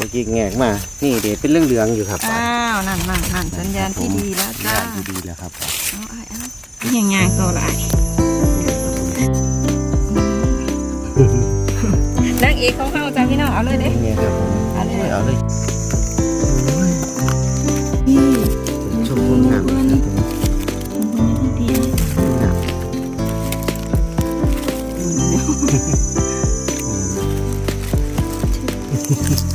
มื่อกี้แงกมา นี่เดี๋ยวเป็นเรื่องเหลืองๆอยู่ครับอ้าว นั่นนั่นนั่นสัญญาณที่ดีแล้วสัญจ้าญาณที่ดีแล้วครับเอาไอ้เอานี่ยังไงก็ไรนางเอกเขาเข้าจ้าพี่น้องเอาเลยเด้นี่ครับผมเอาเลยเอาเลยนี่ชมคนงามครับผม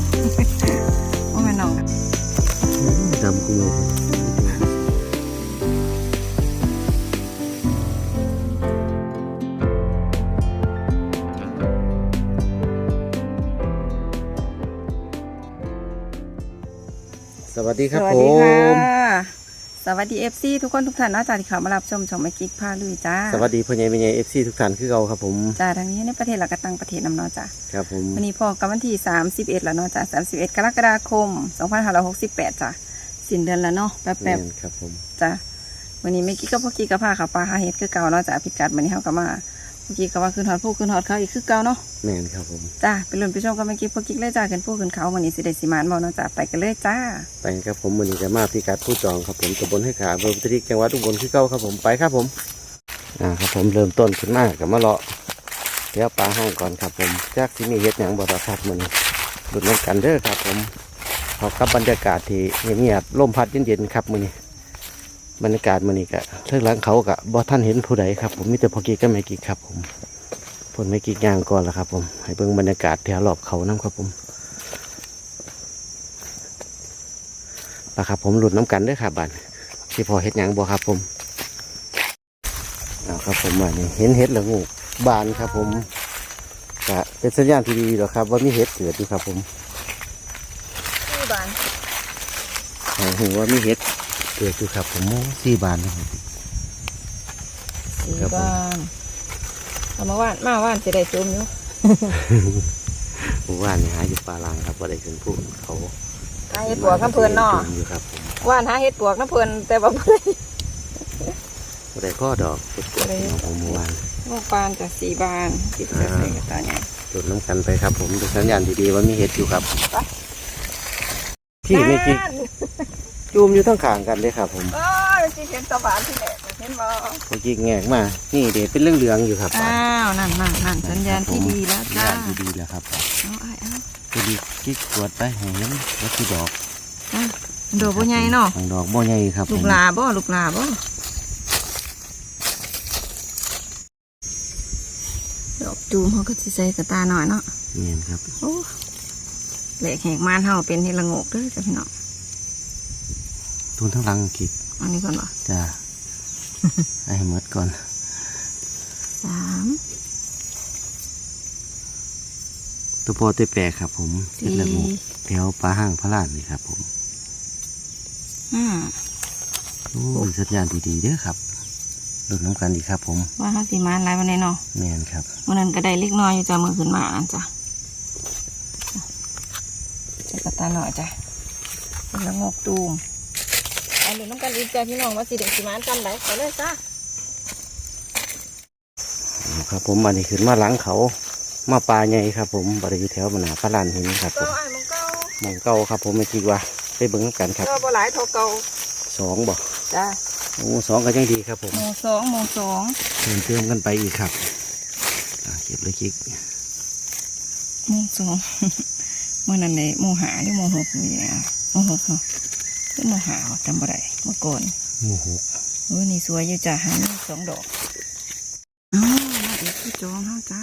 สวัสดีครับสวัผสดีค่ะมสวัสดีเอฟซีทุกคนทุกท่านนะจ้าที่เขามารับชมชมไม่กิ๊กพาลุยจ้าสวัสดีพ่อใหญ่แม่ใหญ่เอฟซีทุกท่านคือเราครับผมจ้าทางนี้ในประเทศและก็ต่างประเทศนำเนาะจ้าครับผมวันนี้พอกับวันที่31แล้วเนาะจ้ะ31กรกฎาคม2568จ้ะสิ้นเดือนแล้วเนาะแป๊บแม่นครับผมๆจ้ะวันนี้ไม่กี้ก็พอกี้กับพาขับปลาหาเห็ดคือเก่าเนาะจ้ะพิกัดวันนี้เขาก็มา เมื่อกี้ก็ว่าขึ้นหอดผู้ขึ้นหอดเขาอีกคือเก่าเนาะแม่นครับผม จ้ะเป็นรุ่นไปชมกันเมื่อกี้พอกี้เลยจ้ะขึ้นผู้ขึ้นเขาวันนี้สิได้สิมานบอกเนาะจ้ะไปกันเลยจ้า ไปครับผมวันนี้จะมาพิกัดผู้จองครับผมตำบลให้ขาอำเภอพุทธิจังหวัดอุบลคือเก้าครับผมไปครับผมอ่าครับผมเริ่มต้นขึ้นมากับมะเลาะเดี๋ยวปลาห้างก่อนครับผมจากที่มีเฮ็ดหยังบ่ดอกครับมันดุดน้ำกันเด้อครับผมขอกับบรรยากาศที่เงียบๆลมพัดเย็นๆครับมื้อนี้ บรรยากาศมื้อนี้ก็เทิงหลังเขากะบ่ท่านเห็นผู้ใดครับ ผมมีแต่พอกี้กับแม่กี้ครับ ผมผลไม่กี้ย่างก่อนละครับ ผม ให้เบิ่งบรรยากาศแถวรอบเขานํครับผมนะครับ ผมหลุดน้ำกันเด้วยครับบันที่พอเห็ดหยังบ่ครับ ผมเอาครับ ผมมานี่เห็นเห็ดละงูบานครับ ผมกะเป็นสัญญาณที่ดีหรอกครับ ว่ามีเห็ดเกิดอยู่ครับ ผมสี่บานให้หูว่ามีเห็ด เกิดอยู่ครับผมโอ้สี่บานนะครับสี่ครับผมบานเอามาว่านมาว่านจะได้ซูมอยู่หมู่บ้านนี่หาอยู่ปลาลางครับว่าได้ขึ้นผู้เขาหาเห็ดปวกน้ำเพลินเนาะอยู่ครับผมว่านหาเห็ดปวกน้ำเพลินแต่ว่าเพื่อนบ่ได้ข้อดอกเห็ดเกิดของผมหมู่บ้าน ลูกปานจะสี่บานติดจะใส่กับตาใหญ่หลุดน้ำกันไปครับ ผมเป็นสัญญาณที่ดีว่ามีเห็ดอยู่ครับไปพี่ไม่กิน จูมอยู่ทั้งขางกันเลยครับ ผมโอ้ยจีเห็นตะบานที่แหลกเห็นบ่เมื่อกี้แงกมา นี่เดี๋ยวเป็นเรื่องเหลืองๆอยู่ครับอ้าวนั่นนั่นนั่นสัญญาณที่ดีแล้วสัญจ้าญาณที่ดีแล้วครับเอาไอ้เอาจะดีกิ๊กกวดไปแหงแล้วคือดอกเอาโดดบ่ใหญ่เนาะของดอกบ่ใหญ่ครับลูกลาบ่ลูกลาบ่ดอกจูมเขาก็สิใส่กระตาหน่อยเนาะเนี่ยครับโอ้แหลกแหกมานเฮาเป็นเฮ็ดละโงกเด้อจ้ะพี่น้อง ทุนทั้งหลังกิดอันนี้ก่อนบ่จ้าให้หมดก่อนสามตัวโปอตัวแปรครับ ผมเสร็จสี่แล้วแถวปลาห้างพระลานนี่ครับ ผมห้าโอ้ยสัญญาณที่ดีเด้อครับหลุดน้ำกันอีกครับ ผมว่าเฮาสิมานหลายวันนี้เนาะแม่นครับมื่อนั้นก็ได้เล็กน้อยอยู่จ้ะมือขึ้นมาอันจ้ะจะกระตาหน่อยจ้ะเป็นละงกตูม เอาเดี๋ยวน้ำกันอีกจ้ะพี่น้องว่าสิเด็กสิมานจำได้ไปเลยจ้ะครับผมมานี่ขึ้นมาหลังเขา มาปลาใหญ่ครับ ผมบริอยู่แถวมหนาพระลานหินครับผเก้ามไอ้มันเก้าหมองเก่าครับ ผมไม่คิดว่าไปเบิ่งนำกันครับเก้าบ่หลายเท่าเก่าสองบ่จ้ะโอ้สองก็ยังดีครับผมโมสองโมสองเพิ่มเติมกันไปอีกครับอะเก็บเลยคิกโมสองเมื่อนั้นเลยโมหาหรือโมหกนี่นะโมหกเนาะ เป็นโมหาว่ะจำบ่ได้เมื่อก่อนหมูหกเออนี่สวยอยู่จ้ะหานี่สองดอกอ้าวมาอีกที่จองเฮาจ้า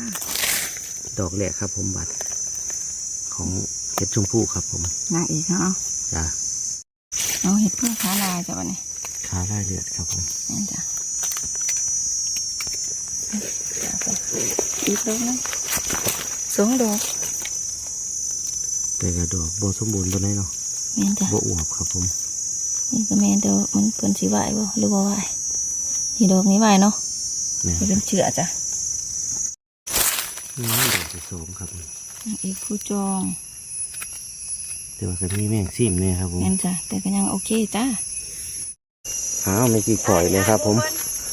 ดอกแรกครับ ผมบัตรของเห็ดชมพู่ครับผมนางอีกเนาะจ้าเอาเห็ดเพื่อขาลายจ้ะวันนี้ขาได้เลือดครับผมนี่จ้ะอีกดอกนึงสองดอกแต่กระดอกบ่สมบูรณ์ตัวไหนเนาะแม่นจ้ะบ่อวบครับผม นี่ก็แม่นแต่ว่ามันเพิ่นสิไหวบ่หรือบ่ไหวนี่ดอกนี้ไหวเนาะเนี่ยมันเป็นเชือจ้ะนี่ดอกที่สองครับนางอีกผู้จองแต่ว่าก็มีแมงซิมเนี่ยครับผมแม่นจ้ะแต่ก็ยังโอเคจ้ะอ้าวไม่กี่ข่อยเลยครับ ผม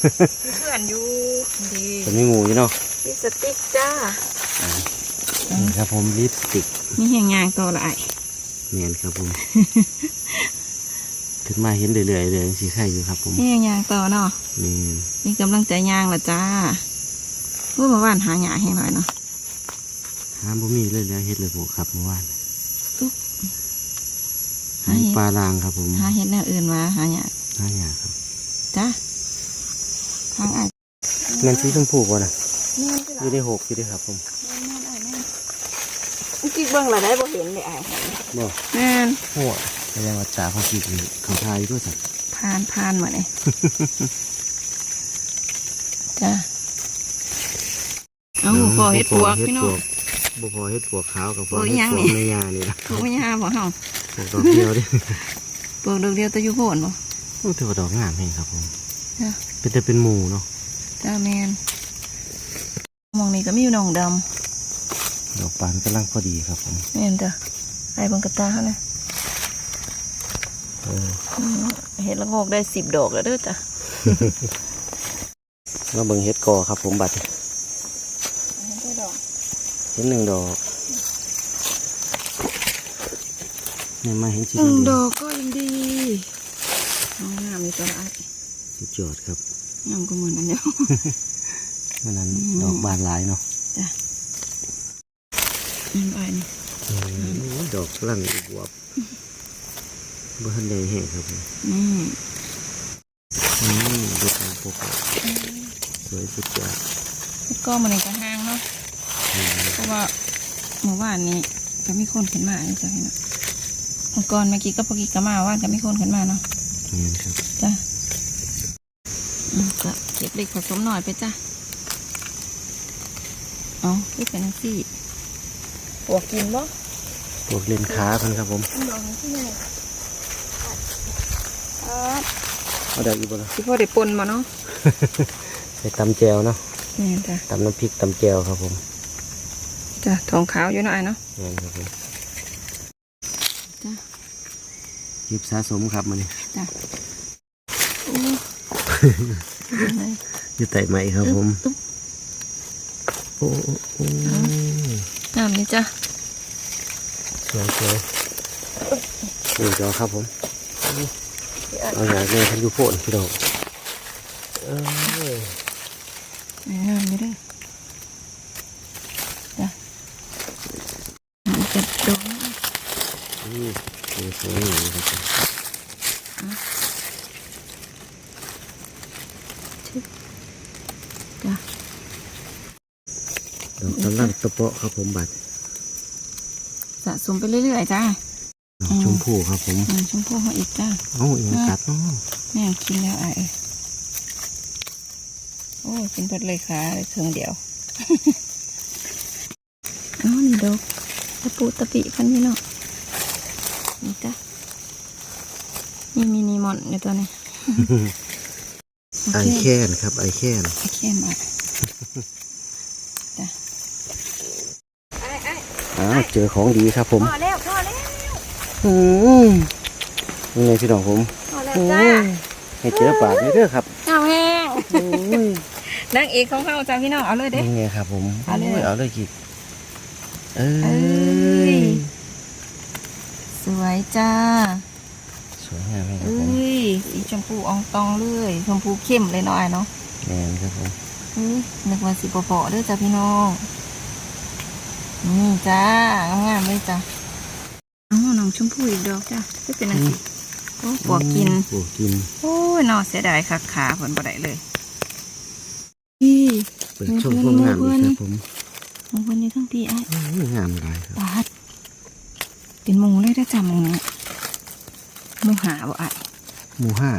เพื่อนอยู่ดีจะมีหมูอยู่เนาะลิปสติกจ้านี่ครับผมลิปสติกมีแหงยางตัวหลายเมียนครับผม ถึงมาเห็นเรื่อยๆเลยสีไข่อยู่ครับ ผมนี่ยางต่อเนาะเมีนมีกำลังใจยางละจ้าเมื่อวานหาหยาให้หน่อยเนาะหาบ่มีเลยแล้วเฮ็ดเลยผมครับเมื่อวานหาเห็ดปลาลางครับผมหาเห็ดแนวอื่นมาหาหยาหาหยาครับจ้าทางอะนั่นสีชมพูป่ะนะนี่อยู่ในหกอยู่ด้วยครับผมกิ๊กเบิ้งละได้บ่เห็นเลยไอ้บ่แม่นหัว แสดงว่าจ่าเขาคิดนี่เขาทายด้วยสักผ่านผ่านมาเนี่ยจ้าเอาพอเห็ดปวกพี่น้องบ่พอเฮ็ดปวกขาวกับพอโอ้ยเฮ็ดยังปวนี่กในยานี่ล่ะปวกไม่ยาบ่เฮาปวกดอกเดียวดิปวกดอกเดียวแตะอยู่โพนบ่โอ้ถือว่าดอกงามเองครับผมจ้ะเป็นแต่เป็นหมู่เนาะจ้าแมนมองนี่ก็มีอยู่หนองดดอกปานกำลังพอดีครับผมำแม่นจ้ะไอ้เบังกระตาเขานะเอออืม เห็ดละโงกได้สิบดอกแล้วเด้อจ้ะมาเบิ่งเฮ็ดกอครับ ผมบัดได้ดอกเห็นหนึ่งดอกนี่มาเห็นชิ้นหนึ่งเดีดยวอกก็ยังดีเอางามเลยตัวละไอ้สุดยอดครับงามก็เหมือนอันเดียววันนั้นอืมดอกบานหลายเนาะจ้ะอืมไอ้นี่อืมดอกกลั่นอีกวบ บ่ทันได้แห้งครับผมนี่อืมดอกของปกสวยสุดยอดเฮ็ดก็มันนี่ก็ห้างเนาะอืมเพราะว่าเมื่อวานนี้ก็มีคนขึ้นมาเลยจ้ะพี่น้องเมื่อก่อนเมื่อกี้ก็ปกี้ก็มาว่านก็มีคนขึ้นมาเนาะนี่ครับจ้ะอืมก็เก็บเล็กผสมหน่อยไปจ้ะเอาที่เป็นจังซี่ปวกกินบ่ปวกเลนขาเพิ่นครับผม ลองที่นี่อ่าเอาได้อีกบ่ล่ะที่พ่อได้ปนมาเนาะใส่ตำแจวเนาะนี่จ้ะตำน้ำพริกตำแจวครับผมจ้ะทองขาวอยู่เนาะไอ้เนาะนี่ครับผมจ้ะหยิบสะสมครับมันนี่จ้ะโอ้ยยังไงอยู่ไต่ไม้ครับผมตุ๊บโอ้โอ้โอ้งามนี่จ้ะสวยสวยนี่จอครับผม เอาอย่างนี้ทันอยูโพนพี่น้องเอ้ยงามนี่เด้อจ้ะมันจะโดนนี่สวยๆอย่างนี้ครับผมจ้ะดอกกำลังตะเปาะครับผมบัดสะสมไปเรื่อยๆจ้ะดอกชม พูครับผมอืมชมพู่เขาอีกจ้ะเอ้าอีกกัดเนาะแม่กินแล้วไอ้เอ้ยโอ้ยกินเพิดเลยค่ะเลยเครื่องเดียวเอ้านี่ดอกตะปูตะปิพันนี่เนาะนี่จ้ะนี่มินิมอนในตัวนี้ไอแค้นครับไอแค้นไอแค่มาจ้ะไอ้ไอ้อ้าวเจอของดีครับผมพอแล้วพอแล้ว อืมยังไงพี่น้องผมพอแล้วโอ้จ้ายให้เจอปากนี่เด้อครับข้าวแห้งโอ้ยนางเอกของเขาจ้าพี่น้องเอาเลยเด้ยังไงครับ ผมเอาเลยโยเอาเลยกิกเอ้เอ้ยยสวยจ้าสวยงามไหมครับเอ้ผมยสีชมพูอองตองเลยชมพูเข้มเลยเนาะไอ้เนาะแมนครับผมเฮ้ยนึกว่าสีปอๆเด้วยจ้าพี่น้องนี่จ้างามๆเลยจ้าอ๋อน้อง ชมพูอีกดอกจ้าก็เป็นอะไรโอ้ปวกกินปวกกิน โอ้ยนอเสียดายคักขาผลบ่ได้เลยนี่เปิดช่องความงามอีกครับผมมงคลนี้ทั้งทีไอ้โอ้ยงามหลายครับปาดเป็นหมูเลยได้อจ้ามงนี้หมูหาบ่ไอ้หมู่ห้า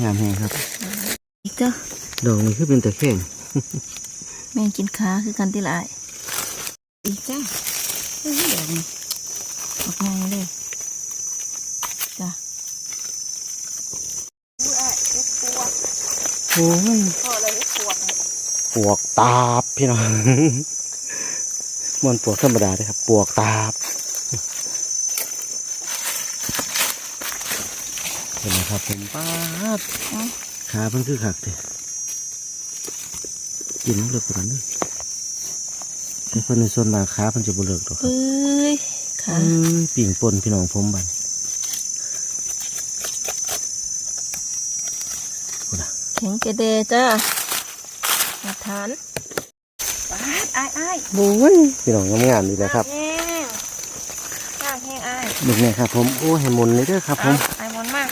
งามแหงครับอีกเจ้าดอกนี้คือเป็นตะแคร่งแม่งกินขาคือกันที่ละอ้ายอีกจ้าเฮ้ยเดี๋ยวนี้ออกง่ายเลยจ้าโอ้ยพอเลยปวดปวกตาบพี่น้องมันปวกธรรมดาเลยครับ ปวกตาบเห็นไหม ครับผมป้าดเอ้าขาเพิ่นคือขักเลยกินมันเลิกกว่านั้นเลยแต่เพิ่นในส่วนบางขาเพิ่นจะบ่เลิกดอกครับเอ้ยขาเอ้ยปิ่งปนพี่น้องผมบันพูดนะแข็งเกระเดจ้ามาทานปาดอ้ายอ้ายโอ้ยพี่น้องงามๆนี่แหละครับ แห้งข้างแห้งอ้ายเด็กเนี่ยครับผม โอ้ให้หมุนเลยเด้อครับผม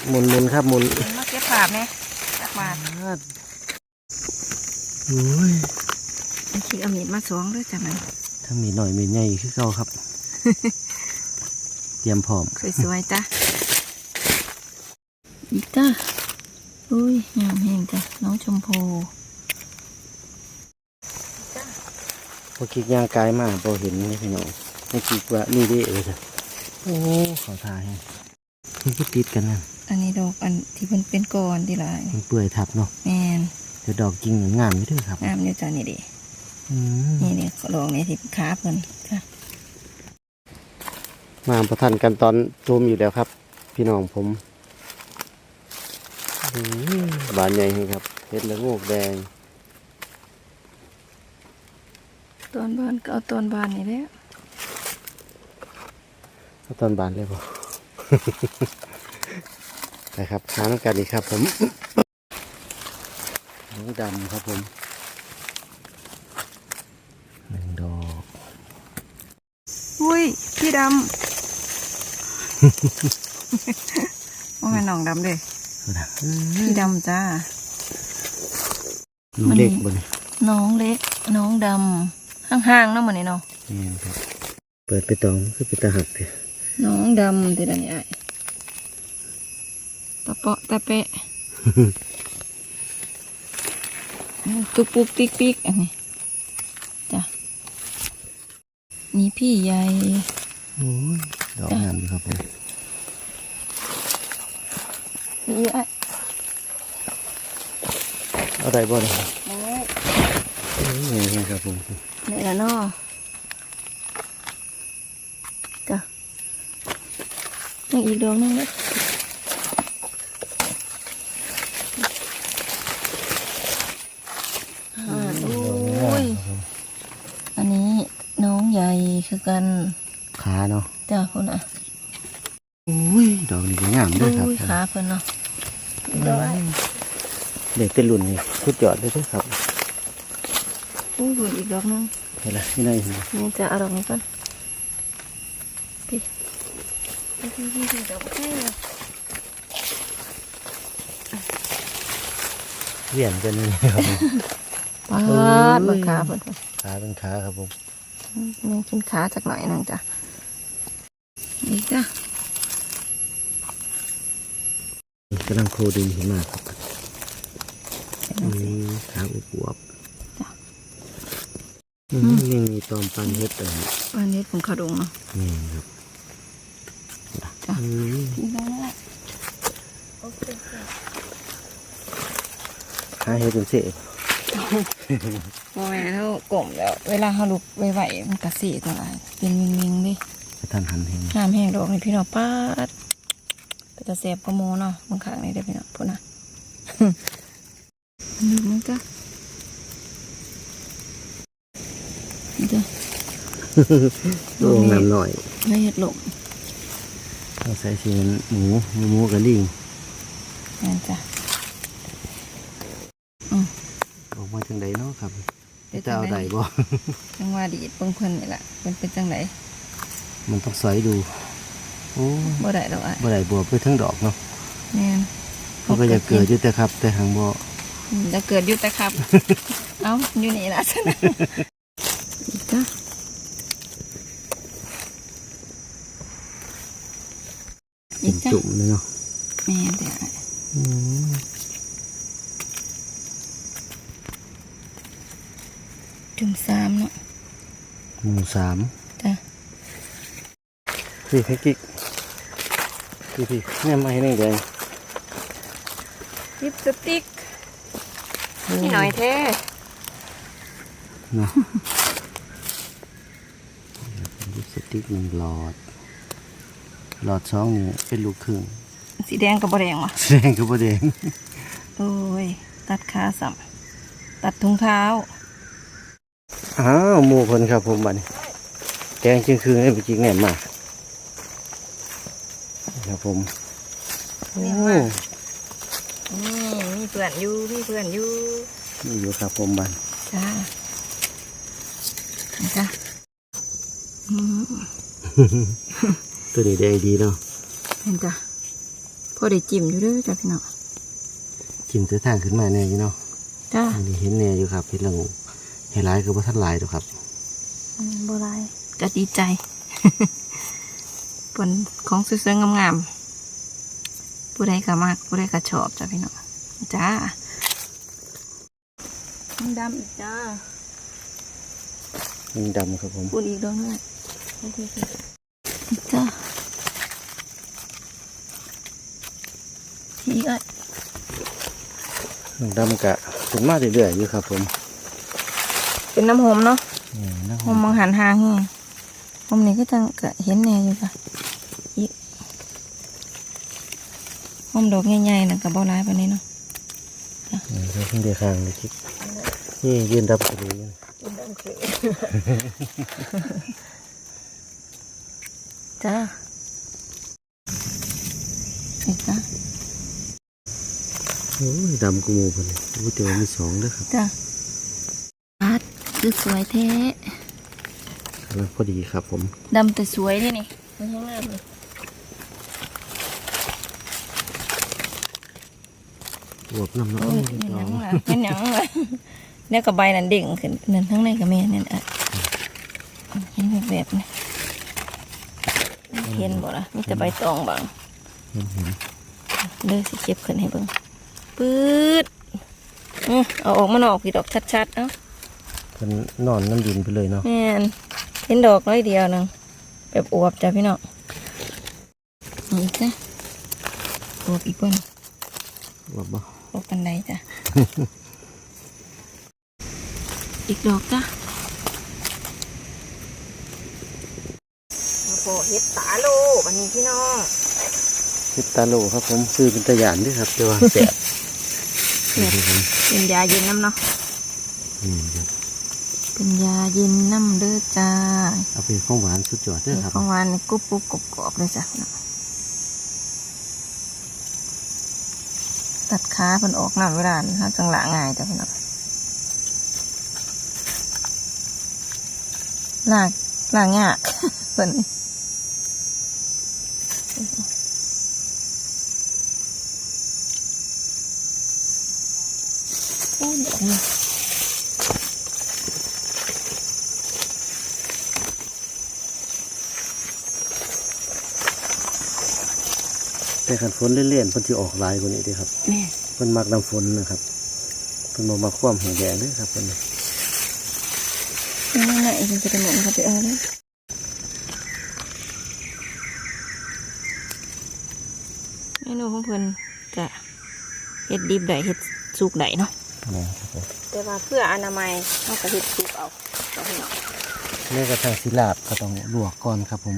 หมุนหมุนครับหมุนเห็นมาเก็บภาพไหมจักบาทโอ้ยมันคิดเอามีดมาสองด้วยจ้ะมันถ้ามีหน่อยมีใหญ่คือเก่าครับ เตรียมพร้อมสวยๆจ้ะอีกจ้าอุ้ยงามแห้งจ้ะน้องชมพูพอคิดย่างกายมาพอเห็นนี่พี่น้องไม่คิดว่านี่เด้เออจ้ะโอ้ขอทายให้มันก็ติดกันนั่น อันนี้ดอกอันที่มันเป็นก้อนที่หลายมันเปื่อยทับเนาะแมนแต่ดอกจริงหนึ่งงามไม่ด้วยครับงามอยู่จ้ะนี่ดิอืมนี่นี่ดอกนี้ที่ขาเพิ่นจ้ะมาประทันกันตอนชมอยู่แล้วครับ พี่น้องผมอืมบานใหญ่ครับเห็ดละโงกแดงต้นบานก็เอาต้นบานนี่แหละเอาตอนบานเลยบ่ ไปครับหาน้ำกันอีกครับผมน้องดำครับผมหนึ่งดอกอุ้ยพี่ดำว่าแม่นน้องดำเด้ดูนะพี่ดำจ้าดูเล็กบนนี้น้องเล็ก น้องดำห่างๆเนาะเหมือนนี่เนาะนี่ครับเปิดไปตองคือไปตาหักเลยน้องดำติดอันนี้ไอ้ายตะเปาะตะเปะตุกปุกติ๊กปิ๊กอันนี้จ้ะนี่พี่ใหญ่โอ้ยดอกงามดีครับผมนี่ไอ้ายเอาได้บ่เนี่ยโอ้ยนี่ครับผมนี่ละเนาะจ้ะยังอีกดอกหนึงเลยอ่าโอ้ย อันนี้น้องใหญ่คือ กันขาเนาะจ้าคุณอะโอ้ยดอกนี้ก็งามด้วยครับอุ้ยขาเพิ่นเนาะเด็กเป็นรุ่นนี่สุดยอดเลยเด้วยครับอุ้ยบุญอีกดอกหนึงเห็นไหมที่ไหนเห็นไหมนี่จะเอาดอกนี้ก่อนพี่พี่พี่พี่พี่ดอกแค่เลยเวียนกันนี่ครับผมปาโอ้ดยเบิกขาเพิ่นขาเป็นขาครับผม ยังกินขาจากหน่อยหนึงจ้ะนี่จ้ะนี่กำลังโคดินขึ้นมาครับเป็นอืจังซี่มขาอวบจ้ะๆอืมยังมีตอมปันเฮ็ดเอ่ยอันนี้ผมขาดงเนาะนี่ครับจ้ะอืมกินได้แล้วโอเคหาเฮ็ดเป็นเสพ พอแม่เท่ากลมแล้ว เวลาเขาลุกไหวๆมันกระสีตัวอะไรเป็นวิงๆดิกระทันหันแห่งห้ามแห้งดอกนี่พี่น้องป้าดก็จะเสียบกระโมเนาะบางครั้งนี่ได้อพี่น้องพูดนะนึกมั้งจ้ะนี่จ้ะโอ้งามหน่อยละเอียดลงเอาใส่เสียนหมูหมูหมูกระลิงนั่นจ้ะ ออกมาจั งไดเนาะครับเป็นจะจังเอาไดได้บ่จังว่าดีดเบิ่งเพิ่นนี่แหละเป็นเป็นจังไดมันต้องสอยดูโอ้บ่ได้ดอกอะบ่ได้บวบไปทั้งดอกเนาะแม่นเขาก็อยากเกิดอยู่แต่ครับ แต่หางบ่อืมจะเกิดอยู่แต่ครับ เอ้าอยู่นี่ล่ะซั่นน่ะอีกจ้ะอีกจ้ะจุ่มเลยเนาะแม่นแต่ อะอืมจุ่มสามเนาะหมูสามจ้ะพี่ให้กิ๊กพี่พี่แม่ไม้นี่แดงลิปสติกนี่หน่อยเท่เนาะลิปสติกหนึ่งหลอด หลอดสองนี่เป็นลูกครึ่งสีแดงกับบแดงวะแสดงคือประเด็นโอ้ยตัดขาสัมตัดถุงเท้า อ้าวหมูเพิ่นครับผมบัดนี้แกงจึงคือให้ไปกินแง่มากครับผมโอ้นี่มีเพื่อนอยู่มีเพื่อนอยู่นี่อยู่ครับผมบัดจ้าจ้าอืมตัวนี้ได้ดีเนาะเห็นจ้ะพอได้จิ้มอยู่เด้วยจ้ะพี่น้องกินตัวทางขึ้นมาแน่อยู่เนาะจ้าอันนี้เห็นแน่อยู่ครับเห็นเรื่อง ให้ร้ายคือว่าท่านหลายดอกครับอืมโบราณก็ดีใจ ผลของสวยๆงามๆผู้ใดก็มากผู้ใดก็ชอบจ้ะพี่น้องจ้าดำอีกจ้ามันดำครับผมพูดอีกดอกหนึงโอเคจ้าทีก็มันดำกะขึ้นมาเรื่อยๆอยู่ครับผม เป็นน้ำหอมเนาะนี่นะคหรัอบมมังหันหางแห้งหอมนี่ก็จังกะเห็นแน่อยู่จ้ะอีกหอมดอกใหญ่ๆนะกับบ่ร้ายปานนี้เนาะนี่เราเพิ่งได้ข้างเลยคิดนี่ยืนดับตัวนี้อยู่จ้าอีกจ้ะโอ้ยดำกูหมูเพิ่นเลยกูเจอมีสองเด้อครับจ้าอาด คือสวยแท้กำลังพอดีครับผมดำแต่สวยเลยนี่มันยังงามเลยบวบน้ำเนาะโอ้ยเป็นหยังล่ะเป็นหยังล่ะเนี่ยกับใบนั่นเด้งขึ้นนั่นทั้งในกับแม่นั่นอะเห็นแบบแบบๆนี่เห็นบ่ล่ะมีแต่ใบตองบางเห็นเห็นเด้อสิเก็บขึ้นให้เบิ่งปื๊ดอื้อเอาออกมานออกพี่ดอกชัดๆเอ้า เพิ่นนอนน้ำดินไปเลยเนาะแม่นเห็นดอกน้อยเดียวหนึงแบบอวบจ้ะพี่น้องนี่อีกจ้ะอวบอีกเพิ่นบวบบ่อวบกันไดจ้ะอีกดอกจ้ะมาโปเห็ดตาโลวันนี้พี่น้องคิดตาโลครับผมซื้อเป็นตะหยานด้วยครับแต่ว่าแสบแซ่บเป็นยาเย็นน้ำเนาะอืมครับ เป็นยาเย็นน้ำเด้อจ้าเอาเป็นของหวานสุดยอดเด้อครับของหวานนี่กรุบกรุบกรอบกรอบเลยจ้ะพี่น้องตัดขาเพิ่นออกน้ำเวลานะจังหละง่ายจ้ะพี่น้องลากลากยากเพิ่นนี่โอ้ยดอกนี่ แต่ขันฝนเล่นๆเพิ่นสิออกหลายกว่านี้เด้อครับแม่เพิ่นมักน้ำฝนนะครับเพิ่นบ่มาคว่ำแห้งแดงเด้อครับเพิ่นนี่นั่นแหละอีกจะกระโดดเขาไปเอาเลยเมนูของเพิ่นจะเห็ดดิบได้เห็ดสุกได้เนาะนะครับผมแต่ว่าเพื่ออนามัยเราก็เห็ดสุกเอาเอาพี่น้องแม่กระทั่งสิลาบก็ต้องลวกก่อนครับผม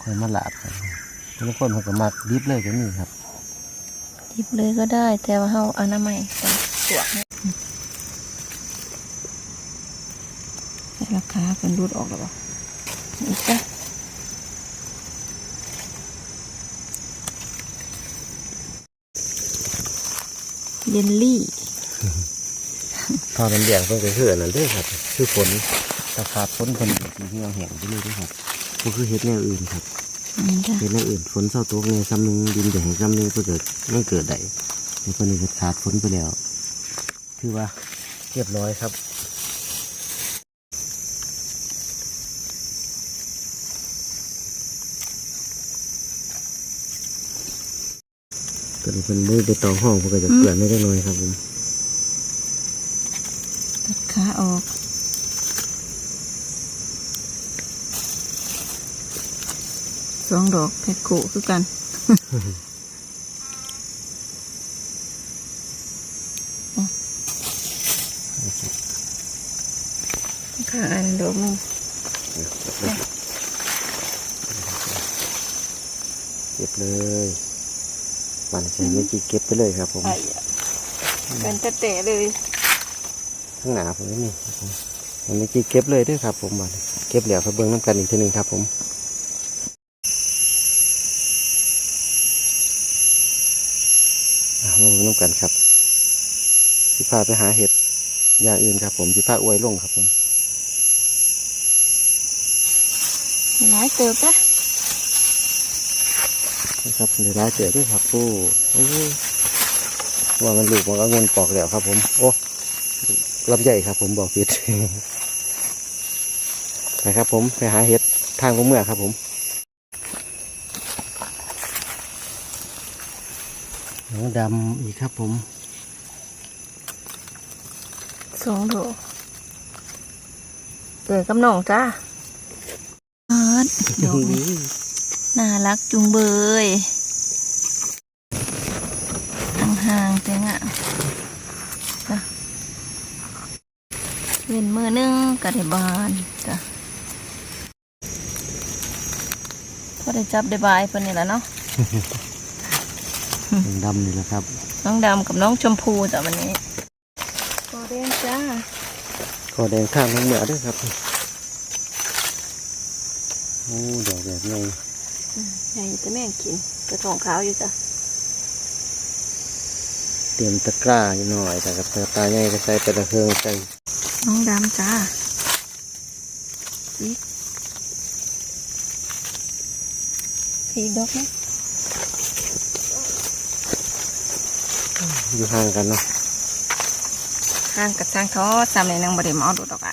ค่อยมาลาบครับ บางคนเพิ่นก็มักดิบเลยก็มีครับ ดิบเลยก็ได้ แต่ว่าเฮาอนามัยต้องสวกนะแต่ราคาเพิ่นรูดออกแล้วบ่อีกจ้ะเยลลี่ทอดน้ำแดงเพิ่นก็คืออันนั้นเด้อครับคือฝนถ้าขาดฝนเพิ่นก็สิเหี่ยวแห้งไปเลยเด้อครับบ่คือเฮ็ดแนวอื่นครับ นี่จ้ะเฮ็ดแนวอื่นฝนเศร้าตกเนี่ยซ้ำหนึงดินแดงซ้ำหนึงเพิ่นเกิดไม่เกิดได้ในคนนี้ก็ขาดฝนไปแล้วถือว่าเรียบร้อยครับตัวนี้เป็นมือไปตองห้องเพื่อก็จะเกลื่อนไม่ได้น้อยครับผมตัดขาออก องดอกแพ็คโกคือกันขาอันดอกหนึงเก็บเลยมันใส่ไม่จีเก็บไปเลยครับผมไอ้อะเป็นแต่แต่เลยข้างหน้าผมก็มีครับผมมันไม่จีเก็บเลยเด้วยครับผมบัดเก็บเหลียวเขาเบิ้งน้ำกันอีกทีหนึ่งครับผมอะ มาเบิ้งน้ำกันครับสิพาไปหาเห็ดอย่างอื่นครับ ผมสิพาอวยลงครับผมหลายเติบปะนะครับเดี๋ยวได้เจอด้วยครับผู้โอ้ยว่ามันลูกมันก็เงินปอกแล้วครับ ผม โอ้ลำใหญ่ครับ ผมบอกผิดไปครับผมไปหาเห็ดทางของเมื่อครับผมหนู ดำอีกครับผมสองโถเกิดกับน้องจ้าเอิดดอกนี้น่ารักจุงเบยห่างๆจังอะจ้ะเว้นมือหนึงกระเดบานจ้ะพอได้จับได้บายเพิ่นนี่แหละเนาะ หนูดำนี่แหละครับ น้องดำกับน้องชมพูจ้ะวันนี้โอเดนจ้าก็แดงทางของเมื่อด้วยครับโอ้ดอกแบบไงใหญ่แต่แม่งกินกระทองขาวอยู่จ้ะเตรียมตะกร้าอยู่หน่อยแต่กับตะตาใหญ่ก็ใส่แต่ละเครื่องใส่น้องดำจ้าอีกอีกดอกไหม อยู่ห่างกันเนาะห่างกับทางทอดสามในนางบไดหมอดูดอกไอ้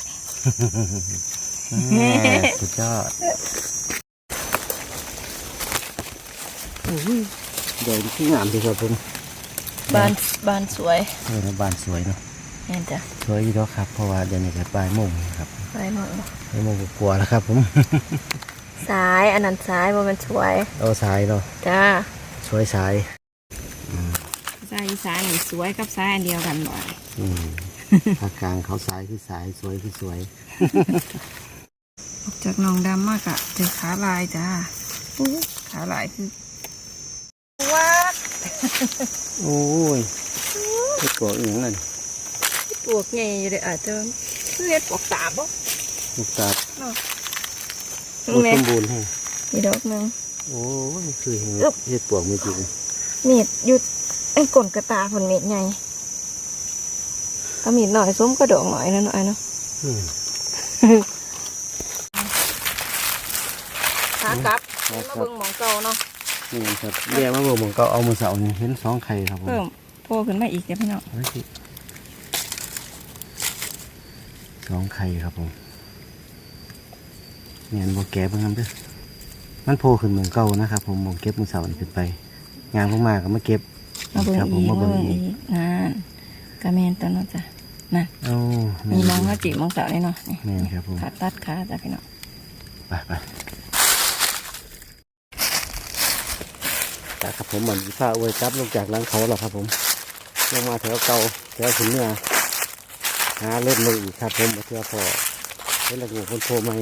แหม่สุดยอดโอ้ยเดี๋ยวที่งามดีครับผมบานบานสวยเออนะบ้านสวยเนาะเห็นจ้ะสวยอยู่แล้วครับ เพราะว่าเดี๋ยวนี้ก็ปลายโมงครับไปหมดปลายโมงก็กลัวแล้วครับผมซ้ายอันนั้นซ้ายบ่แมันสวยเอาสายเนาะจ้าสวยสาย ซ้ายอีสานนี่สวยกับซ้ายอันเดียวกันบ่อยอืมภาคกลางเขาสายคือสายสวยคือสวย ออกจากหนองดำมากอะเจอขาลายจ้าอู้ขาลายคือว้าโอ้ยไอ้ตัวอีกนั่นปวกไงอยู่เลยอาจจะคือเฮ็ดปวกตาบ่ลูกตาดเนาะโอ้สมบูรณ์แฮะมีดอกหนึงโอ้ยคือเห็นอึ๊บเห็ดปวกไม่จริงเม็ดหยุดไอ้ก้นกระตาผลเม็ดไงก็มีดหน่อยส้มก็ดอกหน่อยนะหน่อยเนาะอืมขากลับขากลับมาเบิ่งหมองเก่าเนาะนี่ครับเรียกมาบอกผมก็เอามือเสานี่เห็นสองไข่ครับผมเพิ่มโผล่ขึ้นมาอีกเดี๋ยวพี่น้องเอาไว้สิสองไข่ครับผมเนี่ยบอกแกะเพิ่งทำเด้วยมันโผล่ขึ้นเหมือนเก่านะครับ ผมบอกเก็บมือเสานี่ขึ้นไป งานพวกมาก็มาเก็บ มาเบิ่งครับผอีมกมามาเบิ่เบิ่งงอีอีกกงานกระแมนตัวเนาะจ้ะนั่นโอ้มีน้องเขาจีบมองเสาเลยเนาะนี่แม่นครับผมขาตัดขาจ้ะพี่น้องไปไปแต่ครับผมเหมือนผ้าอวยจับลงจากหลังเขาหรอครับผมลงมาแถวเก่าแถวขุนเนื้อหาเล่นเลยอีกครับผมมาเทื่อพอเล่นระงูคนโทรมา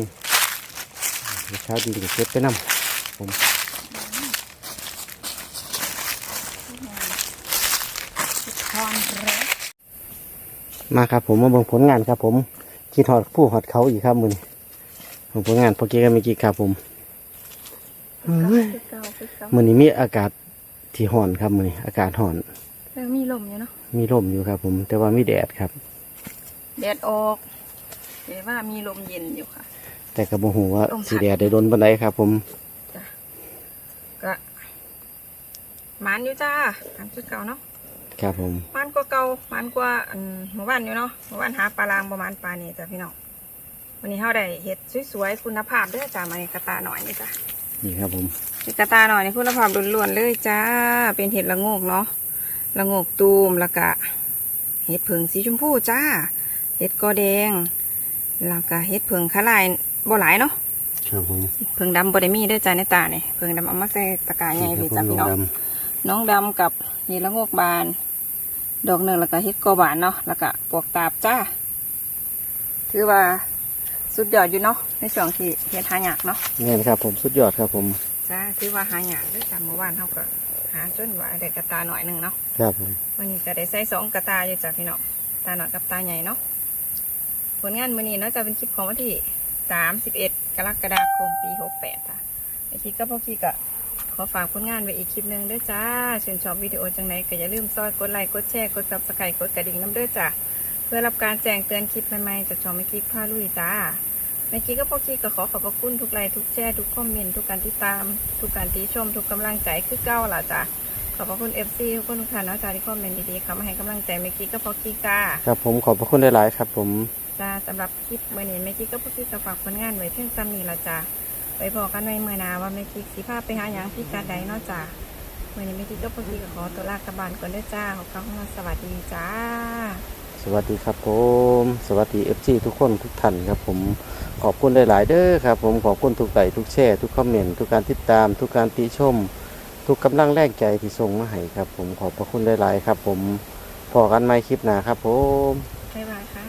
เช้าดีก็เก็บไปนำผม ทอนแรกมาครับผมมาเบิ่งผลงานครับ ผมคิดหอดผู้หอดเขาอีกครับมือนี้ของผลงานพอเกี้กันเมื่อกี้ครับผมเฮ้ยคือเก่าคือเก่ามือนี้มีอากาศที่ห่อนครับมือนี้อากาศห่อนแต่มีลมอยู่เนาะมีลมอยู่ครับ ผม แต่ว่ามีแดดครับ แดดออกแต่ว่ามีลมเย็นอยู่ค่ะ แต่กระบอกหูว่าลมพัดสีแดดได้โดนบันไดครับ ผมก็มันอยู่จ้ามันคือเก่าเนาะ ครับผมมันกว่าเก่ามันกว่าอันหมู่บ้านอยู่เนาะหมู่บ้านหาปลาลางประมาณปลานี่จ้ะพี่น้องวันนี้เฮาได้เห็ดสวยๆคุณภาพเด้อจ้ามาในกระตาหน่อยนี่จ้ะนี่ครับผมในกระตาหน่อยนี่คุณภาพล้วนๆเลยจ้าเป็นเห็ดละโงกเนาะละโงกตูมแล้วก็เห็ดเผิงสีชมพูจ้า เห็ดกอแดงแล้วก็เห็ดเผิงขาลายบ่หลายเนาะครับผมเผิงดำบ่ได้มีเด้อจ้าในตาเนี่ยเผิงดำเอามาใส่ตะกร้าใหญ่เลยจ้าคพี่รับน้องผมน้องดำกับเห็ดละโงกบาน ดอกหนึ่งแล้วก็เห็ดกอบานเนาะแล้วก็ปวกตาบจ้า ถือว่าสุดยอดอยู่เนาะในช่วงที่เห็ดหายากเนาะนี่นครับผมสุดยอดครับผมจ้าถือว่าหายากด้วยจ้าเมื่อวานเขาก็หาจนว่าได้กระตาหน่อยหนึ่งเนาะครับผมวันนี้ก็ได้ใส่สองกระตาอยู่จ้ะพี่น้องตาหน่อยกับตาใหญ่เนาะผลงานมื้อนี้เนาะจะเป็นคลิปของวันที่สามสิบเอ็ดกรกฎาคมปีหกแปดจ้ะไอคิดก็พอคิดก็ข อฝากผลงานไว้อีกคลิปหนึ่งเด้อจ้าชื่นชอบวิดีโอจังไหนก็อย่าลืมซอยกดไลค์กดแชร์กดซับสไครต์กดกระดิ่งน้ำเด้อจ้ะเพื่อรับการแจ้งเตือนคลิปใหม่ๆจากช่องไม่คิดพาลุยจ้าเมื่อกี้ก็พอกี้ก็ขอขอบพระคุณทุกไลค์ทุกแชร์ทุกคอมเมนต์ทุกการติดตาม ทุกการติชม ทุกกำลังใจคือเก้าล่ะจ้ะขอบพระคุณเอฟซีทุกคนทุกท่านเนาะจ้าที่คอมเมนต์ดีๆเข้ามาให้กำลังใจเมื่อกี้ก็พอกี้จ้าครับผมขอบพระคุณหลายๆครับ ผมจ้าสำหรับคลิปเมื่อนี้เมื่อกี้ก็พอกี้ก็ฝากผลงานไว้เพียงซ้ำนี้ละจ้า ไปบอกกันในเมื่อหนาว่าเมื่อกี้สิพาไปหาอย่างที่การใดเนาะจ้าเมื่อนี้เมื่อกี้ก็พอกี้ก็ขอตัวลากลับบ้านก่อนเด้อจ้าขอบคุณสวัสดีจ้า สวัสดีครับผม สวัสดีเอฟซีทุกคนทุกท่านครับผมขอบคุณหลาย ๆ เด้อครับผมขอบคุณทุกไลค์ทุกแชร์ทุกคอมเมนต์ทุกการติดตาม ทุกการติชม ทุกกำลังแรงใจที่ส่งมาให้ครับ ผมขอบพระคุณหลาย ๆ ครับ ผมพอกันใหม่คลิปหน้าครับผมบ๊ายบายค่ะ